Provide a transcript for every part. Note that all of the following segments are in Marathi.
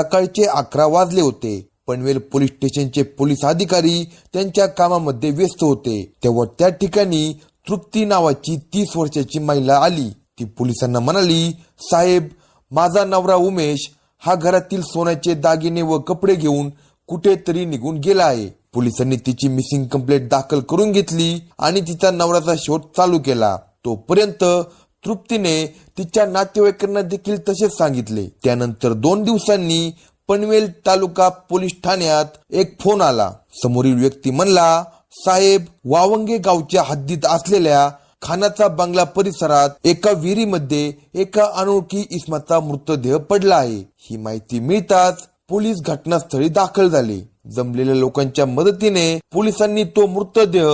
सकाळचे अकरा वाजले होते. पनवेल पोलीस स्टेशनचे पोलीस अधिकारी त्यांच्या कामामध्ये व्यस्त होते. तेव्हा त्या ठिकाणी तृप्ती नावाची तीस वर्षाची महिला आली. ती पोलिसांना म्हणाली साहेब माझा नवरा उमेश हा घरातील सोन्याचे दागिने व कपडे घेऊन कुठेतरी निघून गेला आहे. पोलिसांनी तिची मिसिंग कंप्लेंट दाखल करून घेतली आणि तिचा नवऱ्याचा शोध चालू केला. तोपर्यंत तृप्तीने तिच्या नातेवाईकांना देखील तसेच सांगितले. त्यानंतर दोन दिवसांनी पनवेल तालुका पोलीस ठाण्यात एक फोन आला. समोरील व्यक्ती म्हणला साहेब वावंगे गावच्या हद्दीत असलेल्या खानाचा बंगला परिसरात एका विहिरीमध्ये एका अनोळखी इस्माचा मृतदेह पडला आहे. ही माहिती मिळताच पोलीस घटनास्थळी दाखल झाले. जमलेल्या लोकांच्या मदतीने पोलिसांनी तो मृतदेह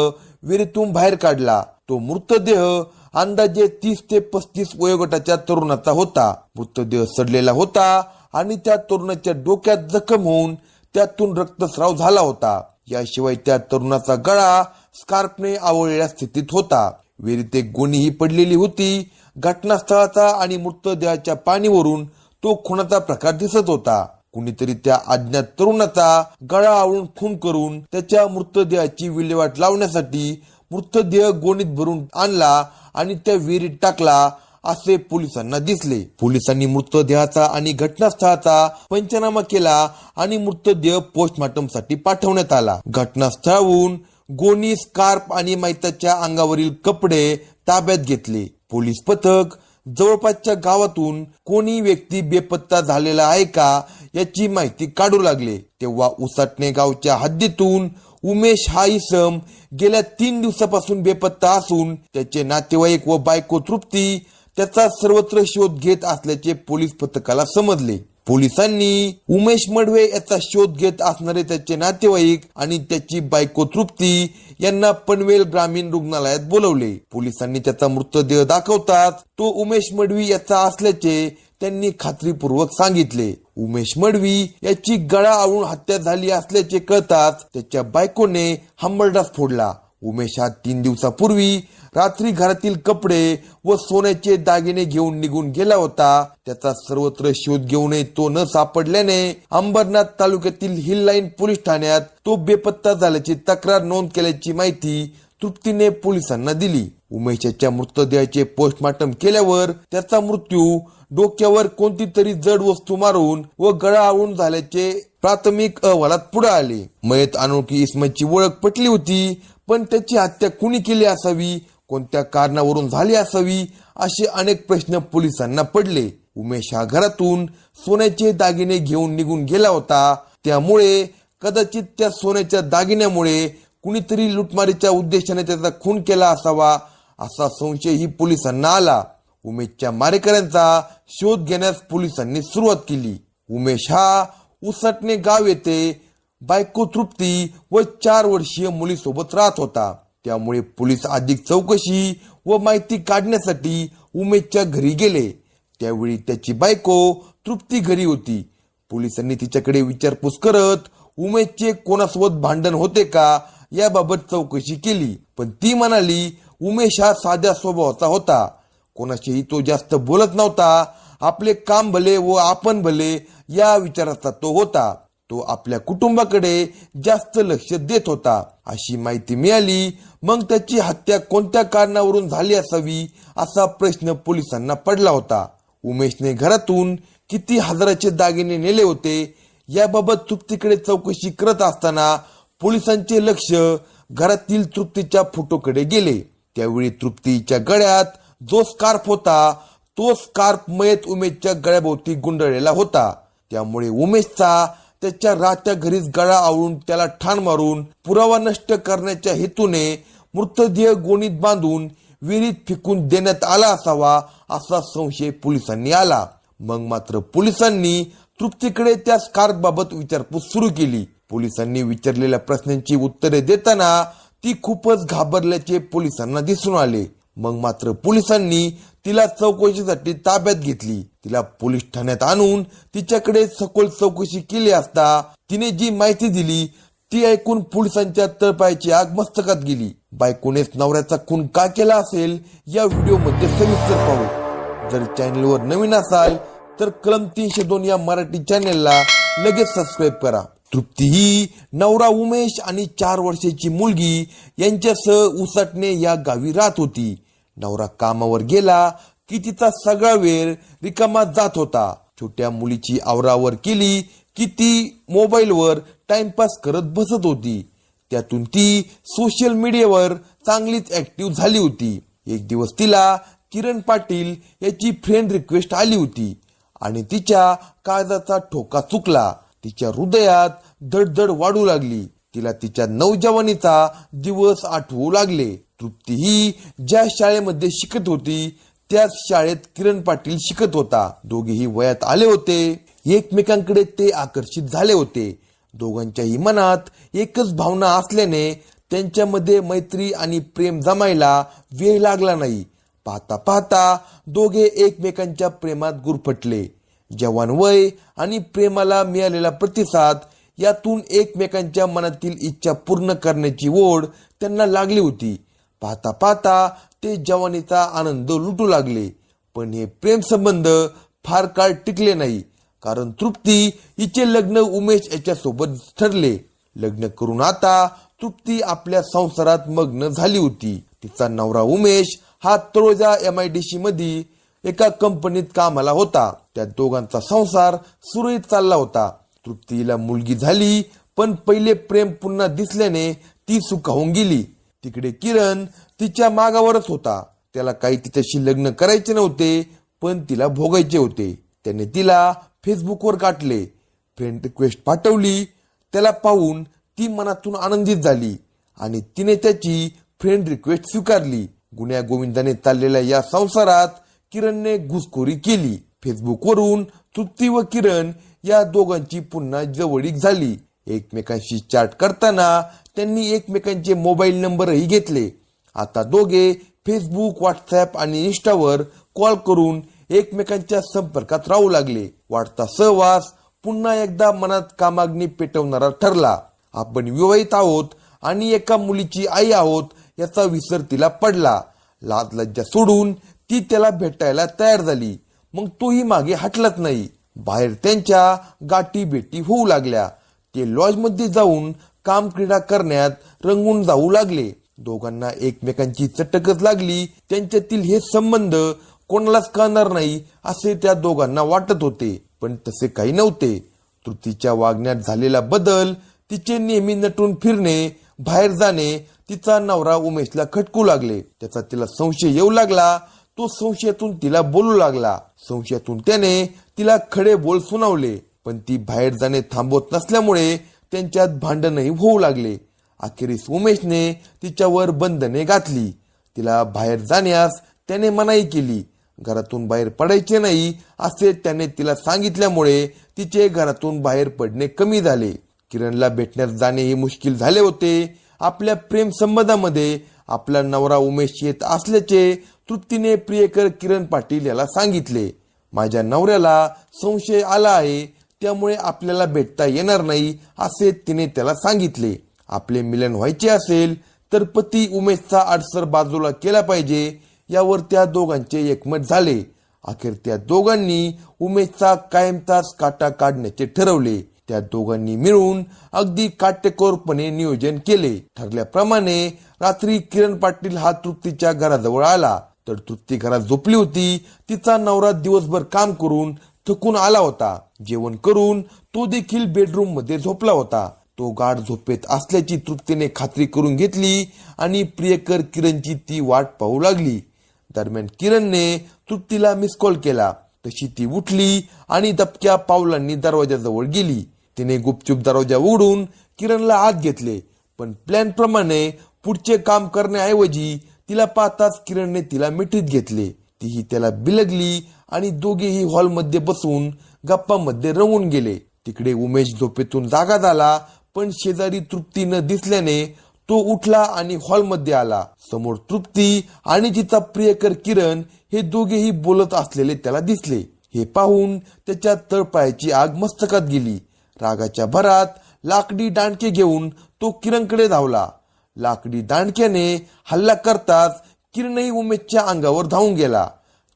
विहिरीतून बाहेर काढला. तो मृतदेह अंदाजे तीस ते पस्तीस वयोगटाच्या तरुणाचा होता. मृतदेह सडलेला होता आणि त्या तरुणाच्या डोक्यात जखम होऊन त्यातून रक्तस्राव झाला होता. याशिवाय त्या तरुणाचा गळा स्कार्फने आवळलेल्या स्थितीत होता. विहिरीत एक गोणीही पडलेली होती. घटनास्थळाचा आणि मृतदेहाच्या पाणीवरून तो खुनाचा प्रकार दिसत होता. कुणीतरी त्या अज्ञात तरुणाचा गळा आवळून खून करून त्याच्या मृतदेहाची विल्हेवाट लावण्यासाठी मृतदेह गोणीत भरून आणला आणि त्या विहिरीत टाकला असे पोलिसांना दिसले. पोलिसांनी मृतदेहाचा आणि घटनास्थळाचा पंचनामा केला आणि मृतदेह पोस्टमॉर्टमसाठी पाठवण्यात आला. घटनास्थळाहून गोणी स्कार्प आणि मैताच्या अंगावरील कपडे ताब्यात घेतले. पोलीस पथक जवळपासच्या गावातून कोणी व्यक्ती बेपत्ता झालेला आहे का याची माहिती काढू लागले. तेव्हा उसाटणे गावच्या हद्दीतून उमेश हा इसम गेल्या तीन दिवसापासून बेपत्ता असून त्याचे नातेवाईक व बायको तृप्ती त्याचा सर्वत्र शोध घेत असल्याचे पोलीस पथकाला समजले. पोलिसांनी उमेश मडवे याचा शोध घेत असणारे त्याचे नातेवाईक आणि त्याची बायको तृप्ती यांना पनवेल ग्रामीण रुग्णालयात बोलवले. पोलिसांनी त्याचा मृतदेह दाखवताच तो उमेश मडवी याचा असल्याचे त्यांनी खात्रीपूर्वक सांगितले उमेश मडवी याची गळा आवळून हत्या झाली असल्याचे कळताच त्याच्या बायकोने हंबरडास फोडला. उमेश हा तीन दिवसापूर्वी रात्री घरातील कपडे व सोन्याचे दागिने घेऊन निघून गेला होता. त्याचा सर्वत्र शोध घेऊनही तो न सापडल्याने अंबरनाथ तालुक्यातील हिल लाईन पोलीस ठाण्यात तो बेपत्ता झाल्याची तक्रार नोंद केल्याची माहिती तृप्तीने पोलिसांना दिली. उमेशाच्या मृतदेहाचे पोस्टमार्टम केल्यावर त्याचा मृत्यू डोक्यावर कोणती तरी जड वस्तू मारून व गळा आळून झाल्याचे प्राथमिक अहवालात पुढे आले. मयत अनोळखी इसमाची ओळख पटली होती पण त्याची हत्या कुणी केली असावी कोणत्या कारणावरून झाली असावी असे अनेक प्रश्न पोलिसांना पडले. उमेश हा घरातून सोन्याचे दागिने घेऊन निघून गेला होता. त्यामुळे कदाचित त्या सोन्याच्या दागिन्यामुळे कुणीतरी लुटमारीच्या उद्देशाने त्याचा खून केला असावा असा संशयही पोलिसांना आला. उमेशच्या मारेकऱ्यांचा शोध घेण्यास पोलिसांनी सुरुवात केली. उमेश हा उसटणे गाव येथे बायको तृप्ती व चार वर्षीय मुलीसोबत राहत होता. त्यामुळे पोलीस अधिक चौकशी व माहिती काढण्यासाठी उमेशच्या घरी गेले. त्यावेळी त्याची बायको तृप्ती घरी होती. पोलिसांनी तिच्याकडे विचारपूस करत उमेशचे कोणासोबत भांडण होते का याबाबत चौकशी केली. पण ती म्हणाली उमेश हा साध्या स्वभावाचा होता. कोणाशीही तो जास्त बोलत नव्हता आपले काम भले व आपण भले या विचाराचा तो होता. तो आपल्या कुटुंबाकडे जास्त लक्ष देत होता. अशी माहिती मिळाली मग त्याची हत्या कोणत्या कारणावरून झाली असावी असा प्रश्न पोलिसांना पडला होता. उमेशने घरातून किती हजाराचे दागिने नेले होते याबाबत तृप्तीकडे चौकशी करत असताना पोलिसांचे लक्ष घरातील तृप्तीच्या फोटोकडे गेले. त्यावेळी तृप्तीच्या गळ्यात जो स्कार्फ होता तो स्कार्फ मयत उमेशच्या गळ्याभोवती गुंडळलेला होता. त्यामुळे उमेशचा त्याच्या राहत्या घरीच गळा आवळून त्याला ठाण मारून पुरावा नष्ट करण्याच्या हेतूने मृतदेह गोणीत बांधून विहिरीत फेकून देण्यात आला असावा असा संशय पोलिसांनी आला. मग मात्र पोलिसांनी तृप्तीकडे त्या स्कार्फ बाबत विचारपूस सुरू केली. पोलिसांनी विचारलेल्या प्रश्नांची उत्तरे देताना ती खूपच घाबरल्याचे पोलिसांना दिसून आले. मग मात्र पोलिसांनी तिला चौकशीसाठी ताब्यात घेतली. तिला पोलीस ठाण्यात आणून तिच्याकडे सखोल चौकशी केली असता तिने जी माहिती दिली ती ऐकून पोलिसांच्या तळपायाची आग मस्तकात गेली. बायकोनेच नवऱ्याचा खून का केला असेल या व्हिडिओमध्ये सविस्तर पाहू. जर चॅनलवर नवीन असाल तर कलम तीनशे दोन या मराठी चॅनेलला लगेच सबस्क्राईब करा. तृप्ती ही नवरा उमेश आणि चार वर्षाची मुलगी यांच्यासह उसटणे या गावी राहत होती. नवरा कामावर गेला की तिचा सगळा वेळ रिकामा जात होता. छोट्या मुलीची आवरावर केली की ती मोबाईलवर टाइमपास करत बसत होती. त्यातून ती सोशल मीडियावर चांगलीच ऍक्टिव्ह झाली होती. एक दिवस तिला किरण पाटील याची फ्रेंड रिक्वेस्ट आली होती आणि तिच्या काळजाचा ठोका चुकला. तिच्या हृदयात धडधड वाढू लागली. तिला तिच्या नवजवानीचा दिवस आठवू लागले. तृप्ती ही ज्या शाळेमध्ये शिकत होती त्याच शाळेत किरण पाटील शिकत होता. दोघेही वयात आले होते. एकमेकांकडे ते आकर्षित झाले होते. दोघांच्याही मनात एकच भावना असल्याने त्यांच्यामध्ये मैत्री आणि प्रेम जमायला वेळ लागला नाही. पाहता पाहता दोघे एकमेकांच्या प्रेमात गुरफटले. जवान वय आणि प्रेमाला मिळालेला प्रतिसाद यातून एकमेकांच्या मनातील इच्छा पूर्ण करण्याची ओढ त्यांना लागली होती. पाहता पाहता ते जवानीचा आनंद लुटू लागले. पण हे प्रेम संबंध फार काळ टिकले नाही. कारण तृप्ती हिचे लग्न उमेश याच्यासोबत ठरले. लग्न करून आता तृप्ती आपल्या संसारात मग्न झाली होती. तिचा नवरा उमेश हा Taloja M I D C मध्ये एका कंपनीत कामाला होता. त्या दोघांचा संसार सुरळीत चालला होता. तृप्तीला मुलगी झाली पण पहिले प्रेम पुन्हा दिसल्याने ती सुखावून गेली. तिकडे किरण तिच्या मागावरच होता. त्याला काही तिच्याशी लग्न करायचे नव्हते पण तिला भोगायचे होते. त्याने तिला फेसबुकवर गाठले. फ्रेंड रिक्वेस्ट पाठवली. त्याला पाहून ती मनातून आनंदित झाली आणि तिने त्याची फ्रेंड रिक्वेस्ट स्वीकारली. गुन्ह्या गोविंदाने चाललेल्या या संसारात किरणने घुसखोरी केली. फेसबुकवरून तृप्ती व किरण या दोघांची पुन्हा जवळीक झाली. एकमेकांशी चॅट करताना त्यांनी एकमेकांचे मोबाईल नंबरही घेतले. आता दोघे फेसबुक व्हॉट्सअप आणि इन्स्टावर कॉल करून एकमेकांच्या संपर्कात राहू लागले. वाढता सहवास पुन्हा एकदा मनात कामाग्नी पेटवणारा ठरला. आपण विवाहित आहोत आणि एका मुलीची आई आहोत याचा विसर तिला पडला. लाज लज्जा सोडून ती त्याला भेटायला तयार झाली. मग तोही मागे हटलाच नाही. बाहेर त्यांच्या गाठी भेटी होऊ लागल्या. ते लॉजमध्ये जाऊन काम क्रीडा करण्यात रंगून जाऊ लागले. दोघांना एकमेकांची चटकच लागली. त्यांच्यातील हे संबंध कोणालाच कळणार नाही असे त्या दोघांना वाटत होते. पण तसे काही नव्हते. तृतीच्या वागण्यात झालेला बदल तिचे नेहमी नटून फिरणे बाहेर जाणे तिचा नवरा उमेशला खटकू लागले. त्याचा तिला संशय येऊ लागला. तो संशयातून तिला बोलू लागला. संशयातून त्याने तिला खडे बोल सुनावले. पण ती बाहेर जाणे थांबवत नसल्यामुळे त्यांच्यात भांडणही होऊ लागले. अखेरीस उमेशने तिच्यावर बंधने घातली. तिला बाहेर जाण्यास त्याने मनाई केली. घरातून बाहेर पडायचे नाही असे त्याने तिला सांगितल्यामुळे तिचे घरातून बाहेर पडणे कमी झाले. किरणला भेटण्यास जाणे हे मुश्किल झाले होते. आपल्या प्रेम संबंधामध्ये आपला नवरा उमेश येत असल्याचे तृप्तीने प्रियकर किरण पाटील याला सांगितले. माझ्या नवऱ्याला संशय आला आहे त्यामुळे आपल्याला भेटता येणार नाही असे तिने त्याला सांगितले. आपले मिलन व्हायचे असेल तर पती उमेशचा अडसर बाजूला केला पाहिजे यावर त्या दोघांचे एकमत झाले. अखेर त्या दोघांनी उमेशचा कायमचाच काटा काढण्याचे ठरवले. त्या दोघांनी मिळून अगदी काटेकोरपणे नियोजन केले. ठरल्याप्रमाणे रात्री किरण पाटील हा तृप्तीच्या घराजवळ आला. तर तृप्ती घरात झोपली होती. तिचा नवरा दिवसभर काम करून थकून आला होता. जेवण करून तो देखील बेडरूममध्ये झोपला होता. तो गाढ झोपेत असल्याची तृप्तीने खात्री करून घेतली आणि प्रियकर किरणची ती वाट पाहू लागली. दरम्यान किरणने तृप्तीला मिस कॉल केला. तशी ती उठली आणि दबक्या पावलांनी दरवाजाजवळ गेली. तिने गुपचूप दरवाजा उघडून किरणला आत घेतले. पण प्लॅन प्रमाणे पुढचे काम करण्याऐवजी तिला पाहताच किरणने तिला मिठीत घेतले. तीही त्याला बिलगली आणि दोघेही हॉलमध्ये बसून गप्पामध्ये रंगून गेले. तिकडे उमेश झोपेतून जागा झाला पण शेजारी तृप्ती न दिसल्याने तो उठला आणि हॉलमध्ये आला. समोर तृप्ती आणि तिचा प्रियकर किरण हे दोघेही बोलत असलेले त्याला दिसले. हे पाहून त्याच्या तळपायाची आग मस्तकात गेली. रागाच्या भरात लाकडी दांडके घेऊन तो किरणकडे धावला. लाकडी दांडक्याने हल्ला करताच किरणही उमेशच्या अंगावर धावून गेला.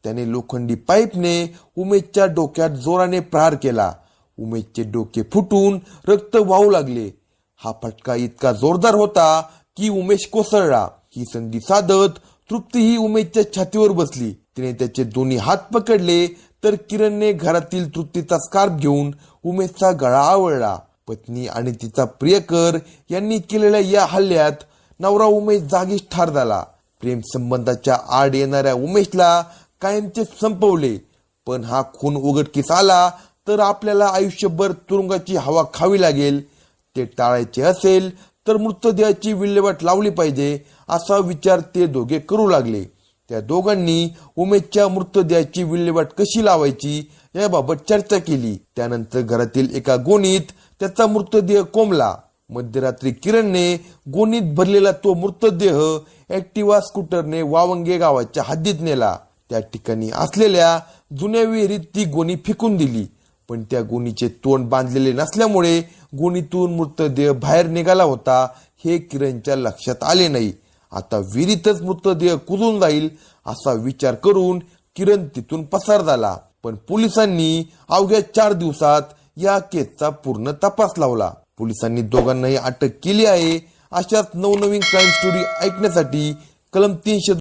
त्याने लोखंडी पाईपने उमेशच्या डोक्यात जोराने प्रहार केला. उमेशचे डोके फुटून रक्त वाहू लागले. हा फटका इतका जोरदार होता की उमेश कोसळला. ही संधी साधत तृप्ती ही उमेशच्या छातीवर बसली. तिने त्याचे दोन्ही हात पकडले तर किरणने घरातील तृप्तीचा स्कार्फ घेऊन उमेशचा गळा आवळला. पत्नी आणि तिचा प्रियकर यांनी केलेल्या या हल्ल्यात नवरा उमेश जागीच ठार झाला. प्रेम संबंधाच्या आड येणाऱ्या उमेशला कायमचे संपवले. पण हा खून उघडकीस आला तर आपल्याला आयुष्यभर तुरुंगाची हवा खावी लागेल. ते टाळायचे असेल तर मृतदेहाची विल्हेवाट लावली पाहिजे असा विचार ते दोघे करू लागले. त्या दोघांनी उमेशच्या मृतदेहाची विल्हेवाट कशी लावायची याबाबत चर्चा केली. त्यानंतर घरातील एका गोणीत त्याचा मृतदेह कोंबला. मध्यरात्री किरणने गोणीत भरलेला तो मृतदेह ऍक्टिवा स्कूटरने वावंगे गावाच्या हद्दीत नेला. त्या ठिकाणी असलेल्या जुन्या विहिरीत ती गोणी फेकून दिली. पण त्या गोणीचे तोंड बांधलेले नसल्यामुळे गोणीतून मृतदेह बाहेर निघाला होता हे किरणच्या लक्षात आले नाही. आता विहिरीतच मृतदेह कुजून जाईल असा विचार करून किरण तिथून पसार झाला. पण पोलिसांनी अवघ्या चार दिवसात या केसचा पूर्ण तपास लावला. पोलिसांनी दोघांनाही अटक केली आहे अशाच नवनवीन क्राईम स्टोरी ऐकण्यासाठी कलम तीनशे